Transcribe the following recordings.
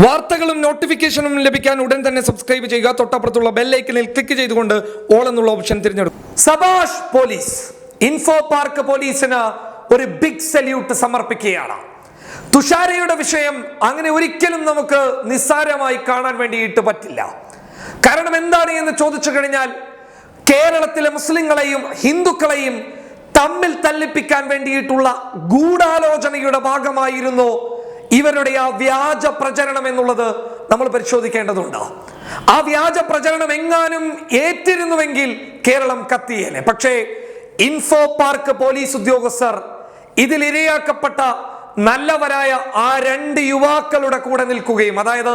വാർത്തകളും നോട്ടിഫിക്കേഷനും ലഭിക്കാൻ ഉടൻ തന്നെ സബ്സ്ക്രൈബ് ചെയ്യുക. തൊട്ടപ്പുറത്തുള്ള ബെല്ലൈക്കനിൽ ക്ലിക്ക് ചെയ്തുകൊണ്ട് ഓൾ എന്നുള്ള ഓപ്ഷൻ തിരഞ്ഞെടുക്കും സബാഷ് പോലീസ് ഇൻഫോ പാർക്ക് പോലീസിന് ഒരു ബിഗ് സല്യൂട്ട് സമർപ്പിക്കുകയാണ്. തുഷാരയുടെ വിഷയം അങ്ങനെ ഒരിക്കലും നമുക്ക് നിസ്സാരമായി കാണാൻ വേണ്ടിയിട്ട് പറ്റില്ല. കാരണം എന്താണ് എന്ന് ചോദിച്ചു കഴിഞ്ഞാൽ കേരളത്തിലെ മുസ്ലിങ്ങളെയും ഹിന്ദുക്കളെയും തമ്മിൽ തല്ലിപ്പിക്കാൻ വേണ്ടിയിട്ടുള്ള ഗൂഢാലോചനയുടെ ഭാഗമായിരുന്നു ഇവരുടെ ആ വ്യാജ പ്രചരണം എന്നുള്ളത് നമ്മൾ പരിശോധിക്കേണ്ടതുണ്ട്? ആ വ്യാജ പ്രചരണം എങ്ങാനും ഏറ്റിരുന്നുവെങ്കിൽ കേരളം കത്തിയേനെ. പക്ഷേ ഇൻഫോ പാർക്ക് പോലീസ് ഉദ്യോഗസ്ഥർ ഇതിൽ ഇരയാക്കപ്പെട്ട നല്ലവരായ ആ രണ്ട് യുവാക്കളുടെ കൂടെ നിൽക്കുകയും അതായത്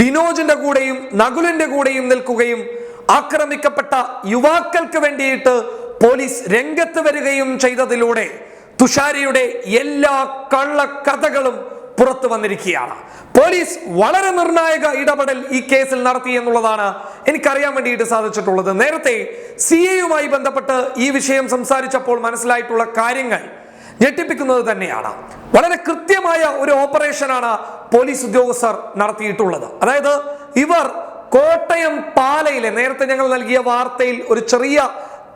ബിനോജിന്റെ കൂടെയും നകുലിന്റെ കൂടെയും നിൽക്കുകയും ആക്രമിക്കപ്പെട്ട യുവാക്കൾക്ക് വേണ്ടിയിട്ട് പോലീസ് രംഗത്ത് വരികയും ചെയ്തതിലൂടെ തുഷാരിയുടെ എല്ലാ കള്ളക്കഥകളും പുറത്തു വന്നിരിക്കുകയാണ്. പോലീസ് വളരെ നിർണായക ഇടപെടൽ ഈ കേസിൽ നടത്തി എന്നുള്ളതാണ് എനിക്കറിയാൻ വേണ്ടിയിട്ട് സാധിച്ചിട്ടുള്ളത്. നേരത്തെ സി എയുമായി ബന്ധപ്പെട്ട് ഈ വിഷയം സംസാരിച്ചപ്പോൾ മനസ്സിലായിട്ടുള്ള കാര്യങ്ങൾ ഞെട്ടിപ്പിക്കുന്നത് തന്നെയാണ്. വളരെ കൃത്യമായ ഒരു ഓപ്പറേഷനാണ് പോലീസ് ഉദ്യോഗസ്ഥർ നടത്തിയിട്ടുള്ളത്. അതായത് ഇവർ കോട്ടയം പാലയിലെ നേരത്തെ ഞങ്ങൾ നൽകിയ വാർത്തയിൽ ഒരു ചെറിയ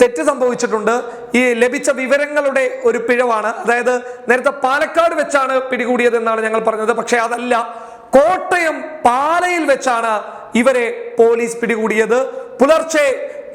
തെറ്റ് സംഭവിച്ചിട്ടുണ്ട്. ഈ ലഭിച്ച വിവരങ്ങളുടെ ഒരു പിഴവാണ്. അതായത് നേരത്തെ പാലക്കാട് വെച്ചാണ് പിടികൂടിയതെന്നാണ് ഞങ്ങൾ പറഞ്ഞത്. പക്ഷേ അതല്ല കോട്ടയം പാലയിൽ വെച്ചാണ് ഇവരെ പോലീസ് പിടികൂടിയത്. പുലർച്ചെ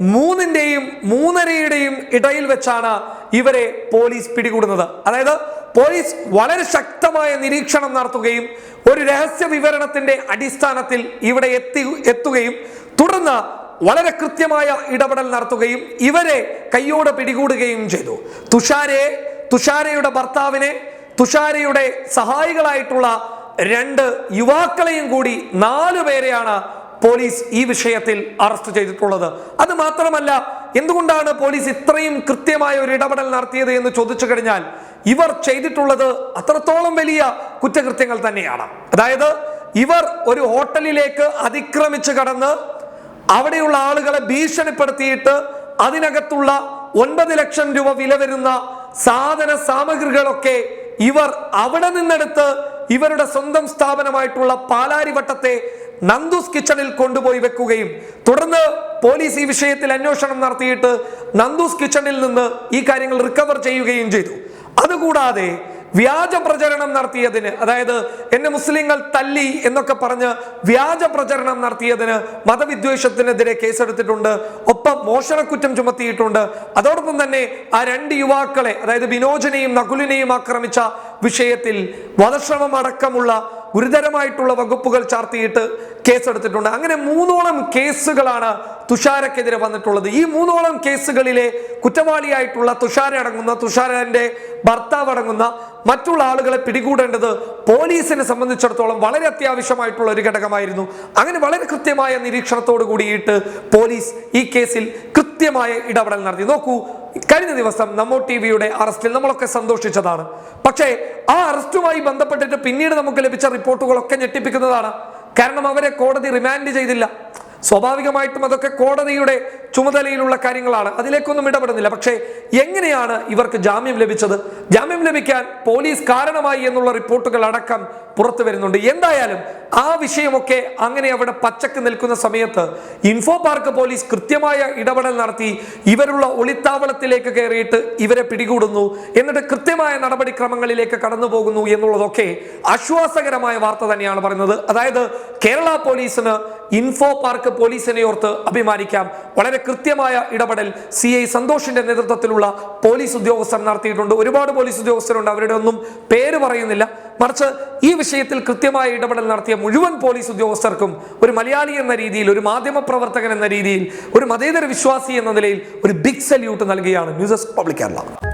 മൂന്നിന്റെയും മൂന്നരയുടെയും ഇടയിൽ വെച്ചാണ് ഇവരെ പോലീസ് പിടികൂടുന്നത്. അതായത് പോലീസ് വളരെ ശക്തമായ നിരീക്ഷണം നടത്തുകയും ഒരു രഹസ്യ വിവരണത്തിന്റെ അടിസ്ഥാനത്തിൽ ഇവിടെ എത്തി എത്തുകയും തുടർന്ന് വളരെ കൃത്യമായ ഇടപെടൽ നടത്തുകയും ഇവരെ കയ്യോടെ പിടികൂടുകയും ചെയ്തു. തുഷാരയെ തുഷാരയുടെ ഭർത്താവിനെ തുഷാരയുടെ സഹായികളായിട്ടുള്ള രണ്ട് യുവാക്കളെയും കൂടി നാലു പേരെയാണ് പോലീസ് ഈ വിഷയത്തിൽ അറസ്റ്റ് ചെയ്തിട്ടുള്ളത്. അത് മാത്രമല്ല എന്തുകൊണ്ടാണ് പോലീസ് ഇത്രയും കൃത്യമായ ഒരു ഇടപെടൽ നടത്തിയത് എന്ന് ചോദിച്ചു കഴിഞ്ഞാൽ ഇവർ ചെയ്തിട്ടുള്ളത് അത്രത്തോളം വലിയ കുറ്റകൃത്യങ്ങൾ തന്നെയാണ്. അതായത് ഇവർ ഒരു ഹോട്ടലിലേക്ക് അതിക്രമിച്ചു കടന്ന് അവിടെയുള്ള ആളുകളെ ഭീഷണിപ്പെടുത്തിയിട്ട് അതിനകത്തുള്ള ഒൻപത് ലക്ഷം രൂപ വില വരുന്ന സാധന സാമഗ്രികളൊക്കെ ഇവർ അവിടെ നിന്നെടുത്ത് ഇവരുടെ സ്വന്തം സ്ഥാപനമായിട്ടുള്ള പാലാരിവട്ടത്തെ നന്ദുസ് കിച്ചണിൽ കൊണ്ടുപോയി വെക്കുകയും തുടർന്ന് പോലീസ് ഈ വിഷയത്തിൽ അന്വേഷണം നടത്തിയിട്ട് നന്ദുസ് കിച്ചണിൽ നിന്ന് ഈ കാര്യങ്ങൾ റിക്കവർ ചെയ്യുകയും ചെയ്തു. അതുകൂടാതെ വ്യാജ പ്രചരണം നടത്തിയതിന് അതായത് എന്നെ മുസ്ലിങ്ങൾ തല്ലി എന്നൊക്കെ പറഞ്ഞ് വ്യാജ പ്രചരണം നടത്തിയതിന് മതവിദ്വേഷത്തിനെതിരെ കേസെടുത്തിട്ടുണ്ട് ഒപ്പം മോഷണക്കുറ്റം ചുമത്തിയിട്ടുണ്ട്. അതോടൊപ്പം തന്നെ ആ രണ്ട് യുവാക്കളെ അതായത് വിനോജനെയും നകുലിനെയും ആക്രമിച്ച വിഷയത്തിൽ വധശ്രമം അടക്കമുള്ള ഗുരുതരമായിട്ടുള്ള വകുപ്പുകൾ ചാർത്തിയിട്ട് കേസെടുത്തിട്ടുണ്ട്. അങ്ങനെ മൂന്നോളം കേസുകളാണ് തുഷാരക്കെതിരെ വന്നിട്ടുള്ളത്. ഈ മൂന്നോളം കേസുകളിലെ കുറ്റവാളിയായിട്ടുള്ള തുഷാര അടങ്ങുന്ന തുഷാരന്റെ ഭർത്താവ് അടങ്ങുന്ന മറ്റുള്ള ആളുകളെ പിടികൂടേണ്ടത് പോലീസിനെ സംബന്ധിച്ചിടത്തോളം വളരെ അത്യാവശ്യമായിട്ടുള്ള ഒരു ഘടകമായിരുന്നു. അങ്ങനെ വളരെ കൃത്യമായ നിരീക്ഷണത്തോട് കൂടിയിട്ട് പോലീസ് ഈ കേസിൽ കൃത്യമായ ഇടപെടൽ നടത്തി. നോക്കൂ കഴിഞ്ഞ ദിവസം നമ്മോ ടി വിയുടെ അറസ്റ്റിൽ നമ്മളൊക്കെ സന്തോഷിച്ചതാണ്. പക്ഷേ ആ അറസ്റ്റുമായി ബന്ധപ്പെട്ടിട്ട് പിന്നീട് നമുക്ക് ലഭിച്ച റിപ്പോർട്ടുകളൊക്കെ ഞെട്ടിപ്പിക്കുന്നതാണ്. കാരണം അവരെ കോടതി റിമാൻഡ് ചെയ്തില്ല. സ്വാഭാവികമായിട്ടും അതൊക്കെ കോടതിയുടെ ചുമതലയിലുള്ള കാര്യങ്ങളാണ്. അതിലേക്കൊന്നും ഇടപെടുന്നില്ല. പക്ഷേ എങ്ങനെയാണ് ഇവർക്ക് ജാമ്യം ലഭിച്ചത്? ജാമ്യം ലഭിക്കാൻ പോലീസ് കാരണമായി എന്നുള്ള റിപ്പോർട്ടുകൾ അടക്കം പുറത്തു വരുന്നുണ്ട്. എന്തായാലും ആ വിഷയമൊക്കെ അങ്ങനെ അവിടെ പച്ചക്ക് നിൽക്കുന്ന സമയത്ത് ഇൻഫോ പാർക്ക് പോലീസ് കൃത്യമായ ഇടപെടൽ നടത്തി ഇവരുള്ള ഒളിത്താവളത്തിലേക്ക് കയറിയിട്ട് ഇവരെ പിടികൂടുന്നു. എന്നിട്ട് കൃത്യമായ നടപടിക്രമങ്ങളിലേക്ക് കടന്നു പോകുന്നു എന്നുള്ളതൊക്കെ ആശ്വാസകരമായ വാർത്ത തന്നെയാണ് പറയുന്നത്. അതായത് കേരള പോലീസിന് ഇൻഫോ പാർക്ക് പോലീസിനെ ഓർത്ത് അഭിമാനിക്കാം. വളരെ കൃത്യമായ ഇടപെടൽ സി ഐ സന്തോഷിന്റെ നേതൃത്വത്തിലുള്ള പോലീസ് ഉദ്യോഗസ്ഥർ നടത്തിയിട്ടുണ്ട്. ഒരുപാട് പോലീസ് ഉദ്യോഗസ്ഥരുണ്ട്. അവരുടെ ഒന്നും പേര് പറയുന്നില്ല. മറിച്ച് ഈ വിഷയത്തിൽ കൃത്യമായ ഇടപെടൽ നടത്തിയ മുഴുവൻ പോലീസ് ഉദ്യോഗസ്ഥർക്കും ഒരു മലയാളി എന്ന രീതിയിൽ ഒരു മാധ്യമ പ്രവർത്തകൻ എന്ന രീതിയിൽ ഒരു മതേതര വിശ്വാസി എന്ന നിലയിൽ ഒരു ബിഗ് സല്യൂട്ട് നൽകുകയാണ് ന്യൂസ് പബ്ലിക്